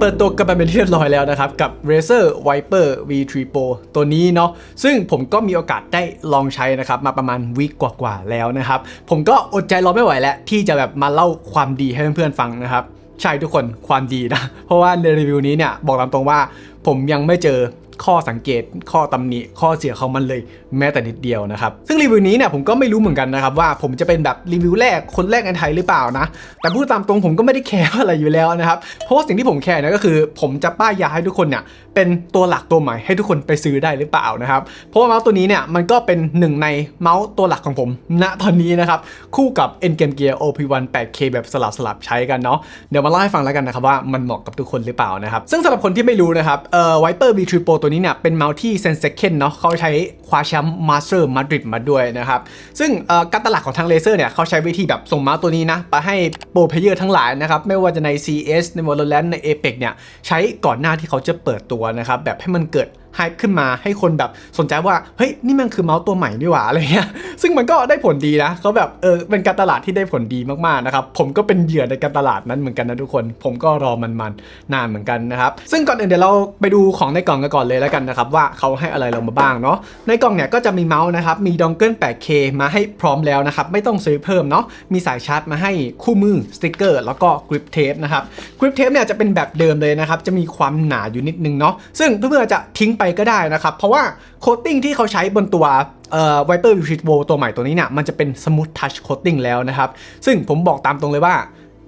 เปิดตัวกันไปเป็นที่เรียบร้อยแล้วนะครับกับ Razer Viper V3 Pro ตัวนี้เนาะซึ่งผมก็มีโอกาสได้ลองใช้นะครับมาประมาณวิกกว่าๆแล้วนะครับผมก็อดใจรอไม่ไหวแล้ว ที่จะแบบมาเล่าความดีให้เพื่อนๆฟังนะครับใช่ทุกคนความดีนะ เพราะว่าในรีวิวนี้เนี่ยบอกตามตรงว่าผมยังไม่เจอ ข้อสังเกต ข้อตำหนิ ข้อเสียของมันเลยแม้แต่นิดเดียวนะครับซึ่งรีวิวนี้เนี่ยผมก็ไม่รู้เหมือนกันนะครับว่าผมจะเป็นแบบรีวิวแรกคนแรกในไทยหรือเปล่านะ แต่พูดตามตรงผมก็ไม่ได้แคร์อะไรอยู่แล้วนะครับเพราะว่าสิ่งที่ผมแคร์เนี่ยก็คือ ผมจะป้ายยาให้ทุกคนเนี่ยเป็นตัวหลักตัวใหม่ให้ทุกคนไปซื้อได้หรือเปล่านะครับเพราะว่าเมาส์ตัวนี้เนี่ยมันก็เป็นหนึ่งในเมาส์ตัวหลักของผมณตอนนี้นะครับคู่กับ N Game Gear OP1 8K แบบสลับสลับใช้กันเนาะเดี๋ยวมาเล่าให้ฟังแล้วกันนะครับว่ามันเหมาะกับทุกคนหรือเปล่านะครับซึ่งสำหรับคนที่ไม่รู้นะครับเอ่อ Viper V3 Pro ตัวนี้เนี่ยเป็นเมาส์ที่เซนเซคเคนเนาะเขาใช้คว้าแชมป์มาสเตอร์มาดริดมาด้วยนะครับ ซึ่งการตลาดของทางเลเซอร์เนี่ยเขาใช้วิธีแบบส่งเมาส์ตัวนี้นะ ไปให้โปรเพเยอร์ทั้งหลายนะครับ ไม่ว่าจะใน CS ใน Valorant ใน Apex เนี่ยใช้ก่อนหน้าที่เขาจะเปิดตัวนะครับ แบบให้มันเกิด ฮป์ขึ้นมาให้คนแบบสนใจว่า เฮ้ย นี่มันคือเมาส์ตัวใหม่นี่หว่าอะไรเงี้ยซึ่งมันก็ได้ผลดีนะเขาแบบเออเป็นการตลาดที่ได้ผลดีมากๆนะครับผมก็เป็นเหยื่อในการตลาดนั้นเหมือนกันนะทุกคน ผมก็รอมันมันๆนานเหมือนกันนะครับซึ่งก่อนอื่นเดี๋ยวเราไปดูของในกล่องกันก่อนเลยแล้วกันนะครับว่าเขาให้อะไรเรามาบ้างเนาะในกล่องเนี่ยก็จะมีเมาส์นะครับมีดองเกิล 8K มาให้พร้อมแล้วนะครับไม่ต้องซื้อเพิ่มเนาะมีสายชาร์จมาให้คู่มือสติกเกอร์แล้วก็กริปเทปนะครับกริปเทปเนี่ยจะเป็นแบบเดิมเลยนะครับจะมีความหนาอยู่นิดนึงเนาะซึ่งเพื่อนๆจะทิ้งไปก็ได้นะครับ เพราะว่าโคตติ้งที่เขาใช้บนตัวเอ่อ Viper v 3 Pro ตัวใหม่ตัวนี้เนี่ยมันจะเป็นสมูททัชโคตติ้งแล้วนะครับ ซึ่งผมบอกตามตรงเลยว่า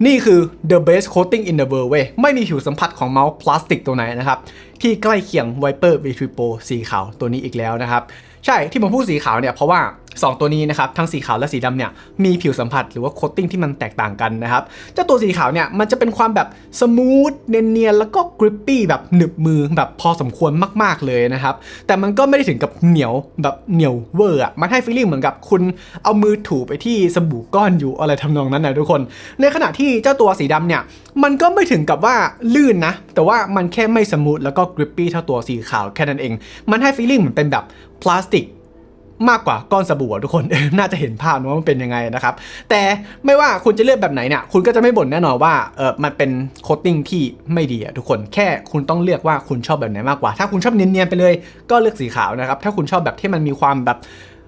นี่คือ the best coating in the world เว้ย ไม่มีผิวสัมผัสของเมาส์พลาสติกตัวไหนนะครับ ที่ใกล้เคียง Viper V3 Pro สีขาวตัวนี้อีกแล้วนะครับ ใช่ที่ผมพูดสีขาวเนี่ยเพราะว่า 2 ตัวนี้นะครับทั้งสีขาวและสีดำเนี่ยมีผิวสัมผัสหรือว่าโคตติ้งที่มันแตกต่างกันนะครับเจ้าตัวสีขาวเนี่ยมันจะเป็นความแบบสมูทเนียนๆแล้วก็กริปปี้แบบหนึบมือแบบพอสมควรมากๆเลยนะครับแต่มันก็ไม่ได้ถึงกับเหนียวแบบเหนียวเวอร์อะมันให้ฟีลลิ่งเหมือนกับคุณเอามือถูไปที่สบู่ก้อนอยู่อะไรทำนองนั้นนะทุกคน ในขณะที่เจ้าตัวสีดำเนี่ยมันก็ไม่ถึงกับว่าลื่นนะแต่ว่ามันแค่ไม่สมูทแล้วก็กริปปี้เท่าตัวสีขาวแค่นั้นเอง มันให้ฟีลลิ่งเหมือนเป็นแบบ พลาสติกมากกว่าก้อนสบู่ทุกคนน่าจะเห็นภาพว่ามันเป็นยังไงนะครับ แต่ไม่ว่าคุณจะเลือกแบบไหนเนี่ยคุณก็จะไม่บ่นแน่นอนว่าเออมันเป็นโคตติ้งที่ไม่ดีอะทุกคนแค่คุณต้องเลือกว่าคุณชอบแบบไหนมากกว่า ถ้าคุณชอบเนียนๆไปเลยก็เลือกสีขาวนะครับ ถ้าคุณชอบแบบที่มันมีความแบบ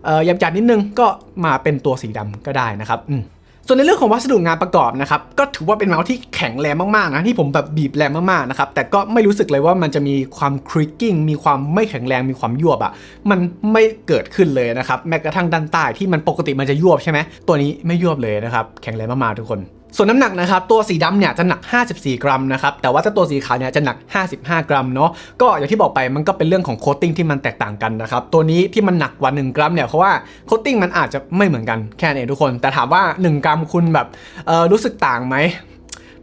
เออหยาบๆนิดนึงก็มาเป็นตัวสีดำก็ได้นะครับอืม ส่วนในเรื่องของวัสดุงานประกอบนะครับก็ถือว่าเป็นเมาส์ที่แข็งแรงมากๆนะที่ผมแบบบีบแรงมากๆนะครับแต่ก็ไม่รู้สึกเลยว่ามันจะมีความคริกกิ้งมีความไม่แข็งแรงมีความยวบอะ่ะมันไม่เกิดขึ้นเลยนะครับแม้กระทั่งด้านใต้ที่มันปกติมันจะยวบใช่ไหมตัวนี้ไม่ยวบเลยนะครับแข็งแรงมากๆทุกคน ส่วนน้ำหนักนะครับตัวสีดำเนี่ยจะหนัก 54 กรัมนะครับแต่ว่าถ้าตัวสีขาวเนี่ยจะหนัก 55 กรัมเนาะก็อย่างที่บอกไปมันก็เป็นเรื่องของโคตติ้งที่มันแตกต่างกันนะครับตัวนี้ที่มันหนักกว่า 1 กรัมเนี่ยเพราะว่าโคตติ้งมันอาจจะไม่เหมือนกันแค่นี้ทุกคน แต่ถามว่า 1 กรัมคุณแบบเอ่อรู้สึกต่างไหม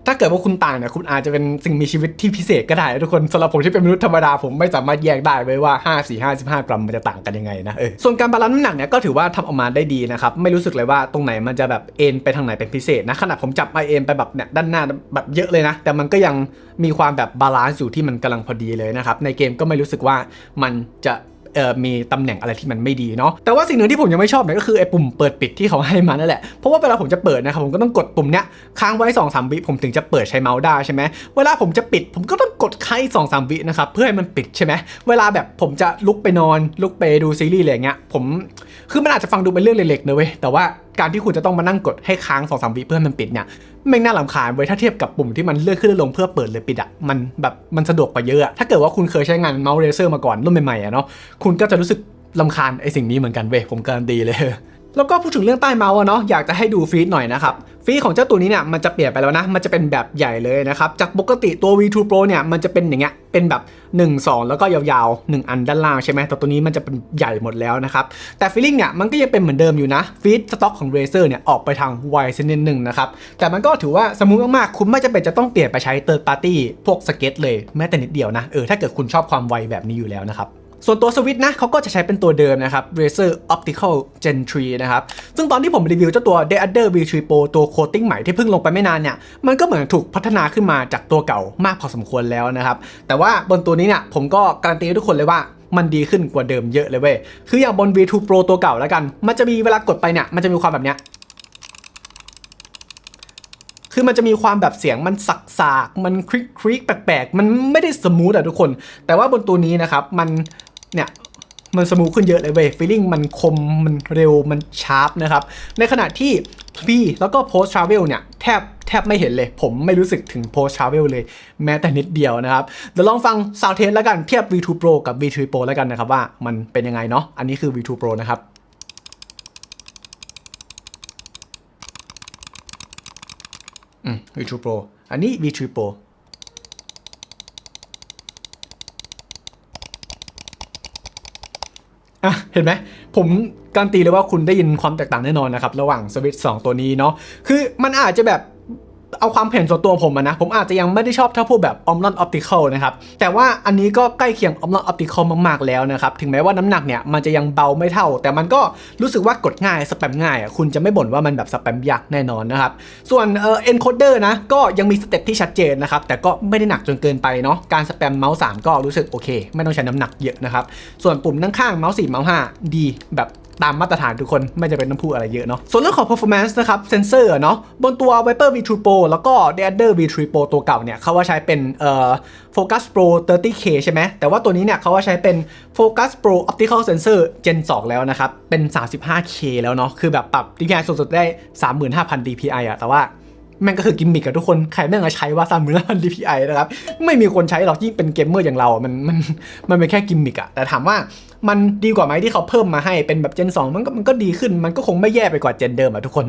ถ้าเกิดว่าคุณต่างเนี่ยคุณอาจจะเป็นสิ่งมีชีวิตที่พิเศษก็ได้ ทุกคนสำหรับผมที่เป็นมนุษย์ธรรมดาผมไม่สามารถแยกได้ไว้ว่า 5 4 5 15 กรัมมันจะต่างกันยังไงนะเออส่วนการบาลานซ์น้ำหนักเนี่ยก็ถือว่าทำออกมาได้ดีนะครับไม่รู้สึกเลยว่าตรงไหนมันจะแบบเอ็นไปทางไหนเป็นพิเศษนะขนาดผมจับมาเอ็นไปแบบเนี่ยด้านหน้าแบบเยอะเลยนะ แต่มันก็ยังมีความแบบบาลานซ์อยู่ที่มันกำลังพอดีเลยนะครับในเกมก็ไม่รู้สึกว่ามันจะ มีตำแหน่งอะไรที่มันไม่ดีเนาะแต่ว่าสิ่งหนึ่งที่ผมยังไม่ชอบเนี่ยก็คือไอ้ปุ่มเปิดปิดที่เขาให้มานั่นแหละเพราะว่าเวลาผมจะเปิดนะครับผมก็ต้องกดปุ่มเนี้ยค้างไว้2อสามวิผมถึงจะเปิดใช้เมาส์ได้ใช่ไหมเวลาผมจะปิดผมก็ต้องกดค้างอีกสองสามวินะครับเพื่อให้มันปิดใช่ไหมเวลาแบบผมจะลุกไปนอนลุกไปดูซีรีส์อะไรเงี้ยผมคือมันอาจจะฟังดูเป็นเรื่องเล็กๆนะเว้ยแต่ว่าการที่คุณจะต้องมานั่งกดให้ค้างสองสามวิเพื่อให้มันปิดเนี่ยไม่น่าลำคาญเว้ยถ้าเทียบกับปุ่มที่มันเลื่อนขึ้นเลื่อนลงเพื่อเปิดหรือปิดอะมันแบบมันสะดวกกว่าเยอะอะถ้าเกิดว่าคุณเคยใช้งานเมาส์เรเซอร์มาก่อนรุ่นใหม่ๆอะเนาะคุณก็จะรู้สึกลำคาญไอสิ่งนี้เหมือนกันเว้ยผมการันตีเลย แล้วก็พูดถึงเรื่องใต้เมาส์อะเนาะอยากจะให้ดูฟีดหน่อยนะครับฟีดของเจ้าตัวนี้เนี่ยมันจะเปลี่ยนไปแล้วนะมันจะเป็นแบบใหญ่เลยนะครับจากปกติตัว V2 Pro เนี่ยมันจะเป็นอย่างเงี้ยเป็นแบบ 1 2 แล้วก็ยาวๆ 1 อันด้านล่างใช่ไหมแต่ตัวนี้มันจะเป็นใหญ่หมดแล้วนะครับแต่ฟีลิ่งเนี่ยมันก็ยังเป็นเหมือนเดิมอยู่นะฟีดสต็อกของ Razer เนี่ยออกไปทางไวเส้นนิดหนึ่งนะครับแต่มันก็ถือว่าสมูทมากๆ คุณไม่จำเป็นจะต้องเปลี่ยนไปใช้ third party พวกสเก็ตเลยแม้แต่นิดเดียวนะเออถ้าเกิดคุณชอบความไวแบบนี้อยู่แล้วนะครับ ส่วนตัวสวิตช์นะเขาก็จะใช้เป็นตัวเดิมนะครับ Razer Optical Gen 3 นะครับ ซึ่งตอนที่ผมรีวิวเจ้าตัว d e a d e r V3 Pro ตัวโคตติ้งใหม่ที่เพิ่งลงไปไม่นานเนี่ย มันก็เหมือนถูกพัฒนาขึ้นมาจากตัวเก่ามากพอสมควรแล้วนะครับ แต่ว่าบนตัวนี้เนี่ยผมก็การันตีทุกคนเลยว่ามันดีขึ้นกว่าเดิมเยอะเลยเว้ย คืออย่างบน V2 Pro ตัวเก่าแล้วกัน มันจะมีเวลากดไปเนี่ย มันจะมีความแบบเนี้ย คือมันจะมีความแบบเสียงมันสักสากมันคลิกคลิกแปลกๆ มันไม่ได้สมูทอะทุกคน แต่ว่าบนตัวนี้นะครับ มัน เนี่ยมันสมูทขึ้นเยอะเลยเว้ยฟีลลิ่งมันคมมันเร็วมันชาร์ปนะครับ ในขณะที่พี่แล้วก็ post travel เนี่ยแทบแทบไม่เห็นเลย ผมไม่รู้สึกถึง post travel เลยแม้แต่นิดเดียวนะครับ เดี๋ยวลองฟัง sound test แล้วกันเทียบ V2 Pro กับ V3 Pro แล้วกันนะครับว่ามันเป็นยังไงเนาะอันนี้คือ V2 Pro นะครับอืม V2 Pro อันนี้ V3 Pro อะเห็นไหมผมการนตีเลยว่าคุณได้ยินความแตกต่างแน่นอนนะครับ ระหว่างสวิตช์สตัวนี้เนาะคือมันอาจจะแบบ เอาความเห็นส่วนตัวผมอะนะ ผมอาจจะยังไม่ได้ชอบเท่าพวกแบบออมลอนออปติคอลนะครับ แต่ว่าอันนี้ก็ใกล้เคียงออมลอนออปติคอลมากๆแล้วนะครับ ถึงแม้ว่าน้ำหนักเนี่ยมันจะยังเบาไม่เท่า แต่มันก็รู้สึกว่ากดง่ายสแปมง่าย คุณจะไม่บ่นว่ามันแบบสแปมยากแน่นอนนะครับ ส่วนเอ่อ encoder นะ ก็ยังมีสเต็ปที่ชัดเจนนะครับ แต่ก็ไม่ได้หนักจนเกินไปเนาะ การสแปมเมาส์3ก็รู้สึกโอเค ไม่ต้องใช้น้ำหนักเยอะนะครับ ส่วนปุ่มข้างเมาส์4เมาส์5ดีแบบ ตามมาตรฐานทุกคนไม่จะเป็นต้องพูดอะไรเยอะเนาะส่วนเรื่องของ performance นะครับเซนเซอร์เนาะบนตัว Viper V2 Pro แล้วก็ d e a d e r V3 Pro ตัวเก่าเนี่ยเขาว่าใช้เป็นเอ่อ Focus Pro 30K ใช่ไหมแต่ว่าตัวนี้เนี่ยเขาว่าใช้เป็น Focus Pro Optical Sensor Gen 2 แล้วนะครับ เป็น 35K แล้วเนาะคือแบบปรับดีไงสูงสุดได้ 35,000 dpi อะแต่ว่าแม่งก็คือกิมมิกกับทุกคน ใครแม่งมาใช้ว่าสามหมื่นพัน DPI นะครับ ไม่มีคนใช้หรอกยิ่งเป็นเกมเมอร์อย่างเรา มัน มัน มันเป็นแค่กิมมิกอะแต่ถามว่า มันดีกว่าไหมที่เขาเพิ่มมาให้เป็นแบบเจน 2 มันก็มันก็ดีขึ้นมันก็คงไม่แย่ไปกว่าเจนเดิมอะทุกคน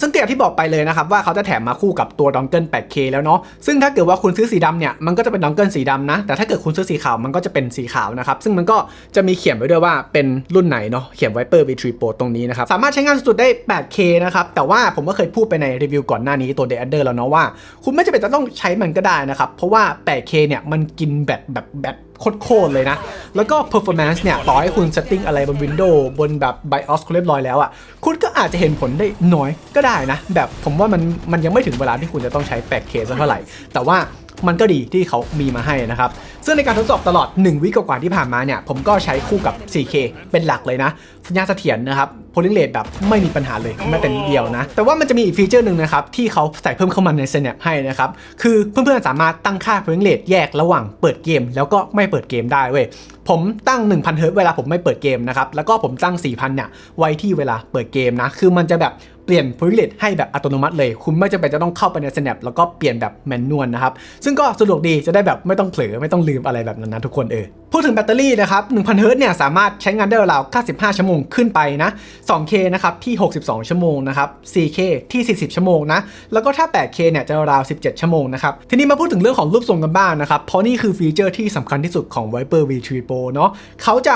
ซึ่งอย่างที่บอกไปเลยนะครับว่าเขาจะแถมมาคู่กับตัวดองเกิล 8K แล้วเนาะซึ่งถ้าเกิดว่าคุณซื้อสีดำเนี่ยมันก็จะเป็นดองเกิลสีดำนะ แต่ถ้าเกิดคุณซื้อสีขาวมันก็จะเป็นสีขาวนะครับซึ่งมันก็จะมีเขียนไว้ด้วยว่าเป็นรุ่นไหนเนาะเขียนไว้เปอร์ V3 Pro ตรงนี้นะครับสามารถใช้งานสุดได้ 8K นะครับแต่ว่าผมก็เคยพูดไปในรีวิวก่อนหน้านี้ตัว The Adder แล้วเนาะว่า คุณไม่จำเป็นจะต้องใช้มันก็ได้นะครับเพราะว่า 8K เนี่ยมันกินแบตแบบแบตโคตรๆเลยนะ แล้วก็ performance เนี่ย ต่อให้คุณ setting อะไรบน Windows บนแบบ BIOS คุณเรียบร้อยแล้วอะ คุณก็อาจจะเห็นผลได้น้อยก็ได้นะ แบบผมว่ามันมันยังไม่ถึงเวลาที่คุณจะต้องใช้ 8K สักเท่าไหร่ แต่ว่า มันก็ดีที่เขามีมาให้นะครับ ซึ่งในการทดสอบตลอด 1 วิกว่าที่ผ่านมาเนี่ย ผมก็ใช้คู่กับ 4K เป็นหลักเลยนะ สัญญาณเสถียรนะครับ polling rate แบบไม่มีปัญหาเลยแม้แต่นิดเดียวนะ แต่ว่ามันจะมีอีกฟีเจอร์หนึ่งนะครับ ที่เขาใส่เพิ่มเข้ามาใน Snap ให้นะครับ คือเพื่อนๆสามารถตั้งค่า polling rate แยกระหว่างเปิดเกม แล้วก็ไม่เปิดเกมได้เว้ยผมตั้ง 1,000เฮิร์ตเวลาผมไม่เปิดเกมนะครับแล้วก็ผมตั้ง 4,000เนี่ยไว้ที่เวลาเปิดเกมนะคือมันจะแบบ เปลี่ยน polling rate ให้แบบอัตโนมัติเลย คุณไม่จำเป็นจะต้องเข้าไปใน Snap แล้วก็เปลี่ยนแบบแมนนวลนะครับ ซึ่งก็สะดวกดีจะได้แบบไม่ต้องเผลอไม่ต้องลืมอะไรแบบนั้นนะทุกคนเออพูดถึงแบตเตอรี่นะครับ1,000เฮิร์ตเนี่ยสามารถใช้งานได้ราว95 ชั่วโมงขึ้นไปนะ 2K นะครับที่ 62 ชั่วโมงนะครับ 4K ที่ 40 ชั่วโมงนะ แล้วก็ถ้า 8K เนี่ยจะราว 17 ชั่วโมงนะครับ ทีนี้มาพูดถึงเรื่องของรูปทรงกันบ้างนะครับ เพราะนี่คือฟีเจอร์ที่สำคัญที่สุดของ Viper V3 Pro เนาะเขาจะ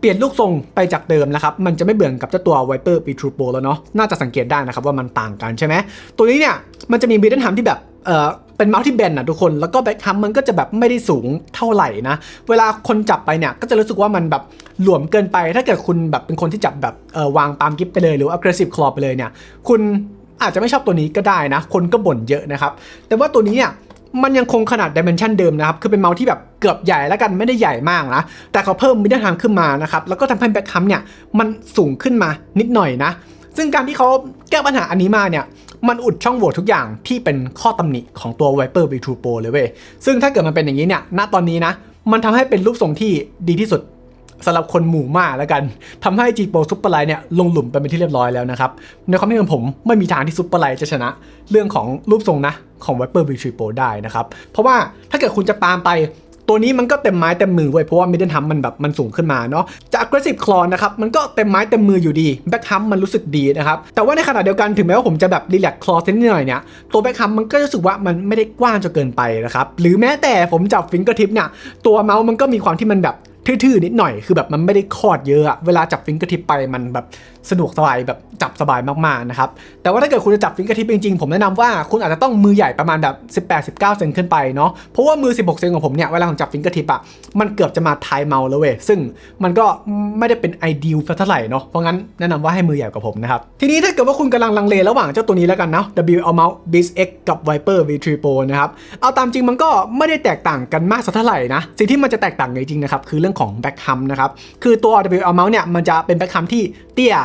เปลี่ยนลูกทรงไปจากเดิมนะครับ มันจะไม่เหมือนกับเจ้าตัว Viper V3 Pro แล้วเนาะ น่าจะสังเกตได้นะครับว่ามันต่างกันใช่ไหม ตัวนี้เนี่ย มันจะมีบีดเดิลฮัมที่แบบ เออเป็นเมาส์ที่แบนนะทุกคน แล้วก็แบ็คฮัมมันก็จะแบบไม่ได้สูงเท่าไหร่นะ เวลาคนจับไปเนี่ย ก็จะรู้สึกว่ามันแบบหลวมเกินไป ถ้าเกิดคุณแบบเป็นคนที่จับแบบเออวางปามกิฟไปเลยหรือว่า aggressive claw ไปเลยเนี่ย คุณอาจจะไม่ชอบตัวนี้ก็ได้นะ คนก็บ่นเยอะนะครับ แต่ว่าตัวนี้เนี่ย มันยังคงขนาดดิเมนชันเดิมนะครับ คือเป็นเมาส์ที่แบบเกือบใหญ่แล้วกันไม่ได้ใหญ่มากนะ แต่เขาเพิ่มมิดเดิลไทม์ขึ้นมานะครับ แล้วก็ทำให้แบ็คคัมเนี่ยมันสูงขึ้นมานิดหน่อยนะ ซึ่งการที่เขาแก้ปัญหาอันนี้มาเนี่ย มันอุดช่องโหว่ทุกอย่างที่เป็นข้อตำหนิของตัว Viper V2 Pro เลยเว้ย ซึ่งถ้าเกิดมันเป็นอย่างนี้เนี่ย ณ ตอนนี้นะ มันทำให้เป็นรูปทรงที่ดีที่สุด สำหรับคนหมู่มากแล้วกันทำให้ G Pro Super Light เนี่ยลงหลุมไปเป็นที่เรียบร้อยแล้วนะครับ ในความคิดของผมไม่มีทางที่ Super Light จะชนะ เรื่องของรูปทรงนะของ Viper V3 Pro ได้นะครับ เพราะว่าถ้าเกิดคุณจะตามไปตัวนี้มันก็เต็มไม้เต็มมือเว้ยเพราะว่า middle hum มันแบบมันสูงขึ้นมาเนาะจาก aggressive claw นะครับมันก็เต็มไม้เต็มมืออยู่ดี back hum มันรู้สึกดีนะครับแต่ว่าในขณะเดียวกันถึงแม้ว่าผมจะแบบ relax claw นิดหน่อยเนี่ยตัว back hum มันก็รู้สึกว่ามันไม่ได้กว้างจนเกินไปนะครับหรือแม้แต่ผมจับ fingertip เนี่ยตัวเมาส์มันก็มีความที่มันแบบ ทื่อๆนิดหน่อยคือแบบมันไม่ได้คอดเยอะเวลาจับฟิงเกอร์ทิปไปมันแบบสะดวกสบายแบบจับสบายมากๆนะครับแต่ว่าถ้าเกิดคุณจะจับฟิงเกอร์ทิปจริงๆผมแนะนำว่าคุณอาจจะต้องมือใหญ่ประมาณแบบ 18-19 เซนขึ้นไปเนาะเพราะว่ามือ 16 เซนของผมเนี่ยเวลาผมจับฟิงเกอร์ทิปอะมันเกือบจะมาทายเมาส์แล้วเว้ยซึ่งมันก็ไม่ได้เป็นไอเดียเท่าไหร่เนาะเพราะงั้นแนะนำว่าให้มือใหญ่กว่าผมนะครับทีนี้ถ้าเกิดว่าคุณกำลังลังเลระหว่างเจ้าตัวนี้แล้วกันนะ W เอาเมาส์ Beast X กับ Viper V3 Pro นะครับเอาตามจริงมันก็ไม่ได้แตกต่างกันมากสักเท่าไหร่นะสิ่งที่มันจะแตกต่างจริงๆนะครับคือเรื่องของ back hum นะครับ คือตัว W เอาเมาส์เนี่ยมันจะเป็น back hum ที่เตี้ย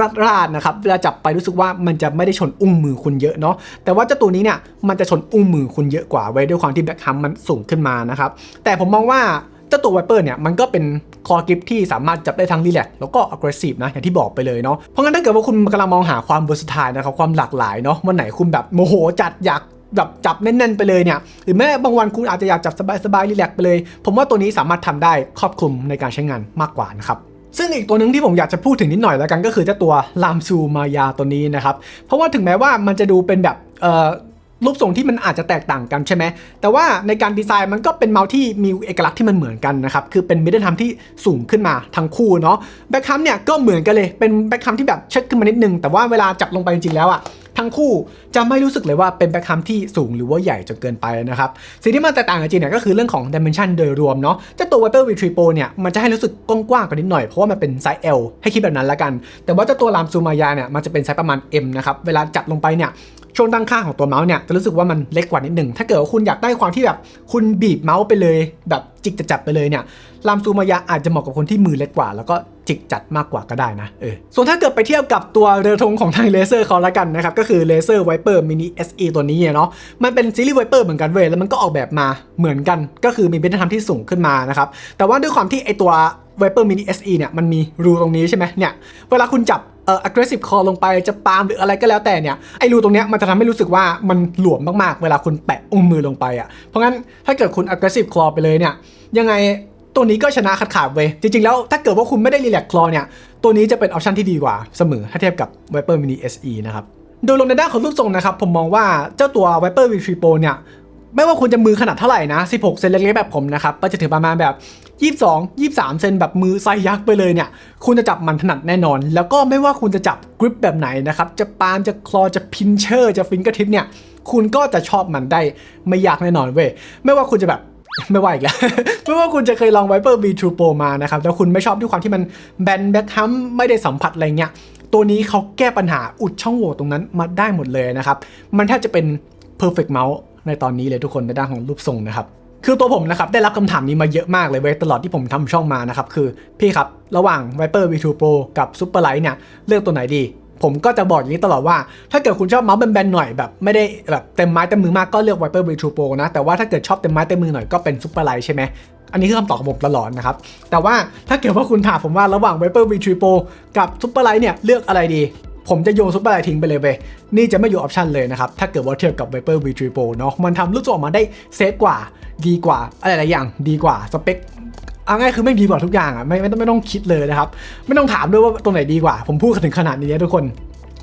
รัดราดนะครับเวลาจับไปรู้สึกว่ามันจะไม่ได้ชนอุ้งมือคุณเยอะเนาะแต่ว่าเจ้าตัวนี้เนี่ยมันจะชนอุ้งมือคุณเยอะกว่าไว้ด้วยความที่แบ็คฮัมมันสูงขึ้นมานะครับแต่ผมมองว่าเจ้าตัวไวเปอร์เนี่ยมันก็เป็นคอกริปที่สามารถจับได้ทั้งรีแลกแล้วก็ aggressive นะอย่างที่บอกไปเลยเนาะเพราะงั้นถ้าเกิดว่าคุณกำลังมองหาความ versatile นะครับความหลากหลายเนาะวันไหนคุณแบบโมโหจัดอยาก แบบจับแน่นๆไปเลยเนี่ยหรือแม้บางวันคุณอาจจะอยากจับสบายๆรีแลกไปเลย ผมว่าตัวนี้สามารถทำได้ครอบคลุมในการใช้งานมากกว่านะครับซึ่งอีกตัวหนึ่งที่ผมอยากจะพูดถึงนิดหน่อยแล้วกันก็คือเจ้าตัวลามซูมายาตัวนี้นะครับ เพราะว่าถึงแม้ว่ามันจะดูเป็นแบบรูปทรงที่มันอาจจะแตกต่างกันใช่ไหม แต่ว่าในการดีไซน์มันก็เป็นเมาส์ที่มีเอกลักษณ์ที่มันเหมือนกันนะครับ คือเป็นมิดเดิลทัมที่สูงขึ้นมาทั้งคู่เนาะ แบ็คคัมเนี่ยก็เหมือนกันเลย เป็นแบ็คคัมที่แบบเชิดขึ้นมานิดนึง แต่ว่าเวลาจับลงไปจริงๆแล้วอะ ทั้งคู่จะไม่รู้สึกเลยว่าเป็นแบ็คแฮมที่สูงหรือว่าใหญ่จนเกินไปนะครับสิ่งที่มันแตกต่างกันจริงเนี่ยก็คือเรื่องของดิเมนชันโดยรวมเนาะเจ้าตัว Viper V3 Pro เนี่ยมันจะให้รู้สึกกว้างกว่านิดหน่อยเพราะว่ามันเป็นไซส์ L ให้คิดแบบนั้นละกัน แต่ว่าเจ้าตัวลามซูมายาเนี่ยมันจะเป็นไซส์ประมาณ M นะครับเวลาจับลงไปเนี่ยช่วงด้านข้างของตัวเมาส์เนี่ยจะรู้สึกว่ามันเล็กกว่านิดหนึ่งถ้าเกิดว่าคุณอยากได้ความที่แบบคุณบีบเมาส์ไปเลย แบบจิกจะจับไปเลยเนี่ยลามซูมายาอาจจะเหมาะกับคนที่มือเล็กกว่า แล้วก็จิกจัดมากกว่าก็ได้นะเออส่วนถ้าเกิดไปเทียบกับตัวเรือธงของทางเลเซอร์เขาละกันนะครับก็คือเลเซอร์ไวเปอร์มินิ SE ตัวนี้เนาะมันเป็นซีรีส์ไวเปอร์เหมือนกันเว้ยแล้วมันก็ออกแบบมาเหมือนกัน ก็คือมีเป็นธรรมที่สูงขึ้นมานะครับแต่ว่าด้วยความที่ไอตัว Viper Mini SE เนี่ยมันมีรูตรงนี้ใช่ไหมเนี่ยเวลาคุณจับ เอ่อ aggressive call ลงไปจะปาล์มหรืออะไรก็แล้วแต่เนี่ยไอ้รูตรงเนี้ยมันจะทำให้รู้สึกว่ามันหลวมมากๆ เวลาคุณแปะอุ้งมือลงไปอะเพราะงั้นถ้าเกิดคุณ aggressive claw ไปเลยเนี่ยยังไงตัวนี้ก็ชนะขาดขาดๆเว้ยจริงๆแล้วถ้าเกิดว่าคุณไม่ได้ relax claw เนี่ยตัวนี้จะเป็นออปชันที่ดีกว่าเสมอถ้าเทียบกับ Viper Mini SE นะครับโดยรวมในด้านของรูปทรงนะครับผมมองว่าเจ้าตัว Viper V3 Pro เนี่ย ไม่ว่าคุณจะมือขนาดเท่าไหร่นะ 16 เซนเล็กๆแบบผมนะครับ ก็จะถือประมาณแบบ 22 23 เซนแบบมือไซส์ยักษ์ไปเลยเนี่ย คุณจะจับมันถนัดแน่นอน แล้วก็ไม่ว่าคุณจะจับกริปแบบไหนนะครับ จะปานจะคลอจะพินเชอร์จะฟิงเกอร์ทิปเนี่ย คุณก็จะชอบมันได้ไม่ยากแน่นอนเว้ย ไม่ว่าคุณจะแบบไม่ว่าอีกแล้ว ไม่ว่าคุณจะเคยลอง Viper V True Pro มานะครับ แล้วคุณไม่ชอบด้วยความที่มันแบนแบ็คฮัมไม่ได้สัมผัสอะไรเงี้ย ตัวนี้เขาแก้ปัญหาอุดช่องโหว่ตรงนั้นมาได้หมดเลยนะครับ มันแทบจะเป็น perfect mouse ในตอนนี้เลยทุกคนในด้านของรูปทรงนะครับคือตัวผมนะครับได้รับคำถามนี้มาเยอะมากเลยเว้ยตลอดที่ผมทำช่องมานะครับคือพี่ครับระหว่าง Viper V2 Pro กับ Superlight เนี่ยเลือกตัวไหนดี ผมก็จะบอกอย่างนี้ตลอดว่า ถ้าเกิดคุณชอบเมาส์แบนๆหน่อยแบบไม่ได้แบบเต็มไม้เต็มมือมากก็เลือก Viper V2 Pro นะแต่ว่าถ้าเกิดชอบเต็มไม้เต็มมือหน่อยก็เป็น Superlight ใช่ไหมอันนี้คือคำตอบของผมตลอดนะครับ แต่ว่าถ้าเกิดว่าคุณถามผมว่าระหว่าง Viper V3 Pro กับ Superlight เนี่ยเลือกอะไรดี ผมจะโยนซุปเปอร์ไลท์ทิ้งไปเลยเว้ยนี่จะไม่อยู่ออปชันเลยนะครับ ถ้าเกิดว่าเทียบกับ Viper V3 Pro เนาะมันทำรูปทรงออกมาได้เซฟกว่าดีกว่าอะไรหลายอย่างดีกว่าสเปคเอาง่ายคือไม่ดีกว่าทุกอย่างอะไม่ไม่ต้องไม่ต้องคิดเลยนะครับ ไม่ต้องถามด้วยว่าตรงไหนดีกว่า ผมพูดถึงขนาดนี้ทุกคน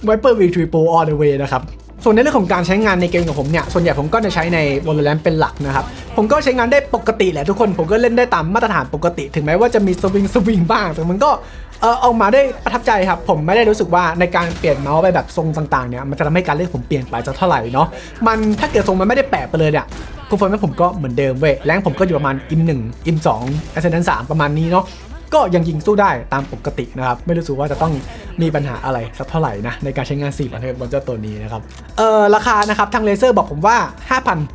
Viper V3 Pro all the way นะครับส่วนในเรื่องของการใช้งานในเกมของผมเนี่ย ส่วนใหญ่ผมก็จะใช้ใน Valorant เป็นหลักนะครับ ผมก็ใช้งานได้ปกติแหละทุกคน ผมก็เล่นได้ตามมาตรฐานปกติ ถึงแม้ว่าจะมีสวิงสวิงบ้าง แต่มันก็ เออออกมาได้ประทับใจครับ ผมไม่ได้รู้สึกว่าในการเปลี่ยนเมาส์ไปแบบทรงต่างๆเนี่ยมันจะทำให้การเล่นผมเปลี่ยนไปจะเท่าไหร่เนาะมันถ้าเกิดทรงมันไม่ได้แปลกไปเลยเนี่ยกูฟอร์มผมก็เหมือนเดิมเว้ยแรงผมก็อยู่ประมาณอิมหนึ่งอิมสองอัศนันสามประมาณนี้เนาะก็ยังยิงสู้ได้ตามปกตินะครับ ไม่รู้สึกว่าจะต้องมีปัญหาอะไรสักเท่าไหร่นะ ในการใช้งาน4ประเทศบนเจ้าตัวนี้นะครับ เออราคานะครับ ทางเลเซอร์บอกผมว่า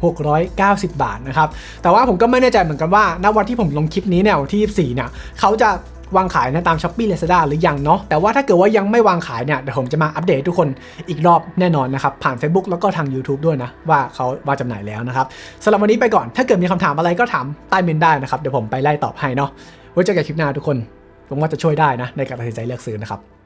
5,690 บาทนะครับ แต่ว่าผมก็ไม่แน่ใจเหมือนกันว่าณวันที่ผมลงคลิปนี้เนี่ยวันที่ 24 เนี่ย เขาจะ วางขายนะตามช้อปปี้เรซเด้าหรือยังเนาะแต่ว่าถ้าเกิดว่ายังไม่วางขายเนี่ยเดี๋ยวผมจะมาอัปเดตทุกคนอีกรอบแน่นอนนะครับผ่าน Facebook แล้วก็ทาง YouTube ด้วยนะว่าเขาว่าจำหน่ายแล้วนะครับสำหรับวันนี้ไปก่อนถ้าเกิดมีคำถามอะไรก็ถามใต้เมนได้นะครับเดี๋ยวผมไปไล่ตอบให้เนาะไว้เจอกันคลิปหน้าทุกคนผมว่าจะช่วยได้นะในการตัดสินใจเลือกซื้อนะครับ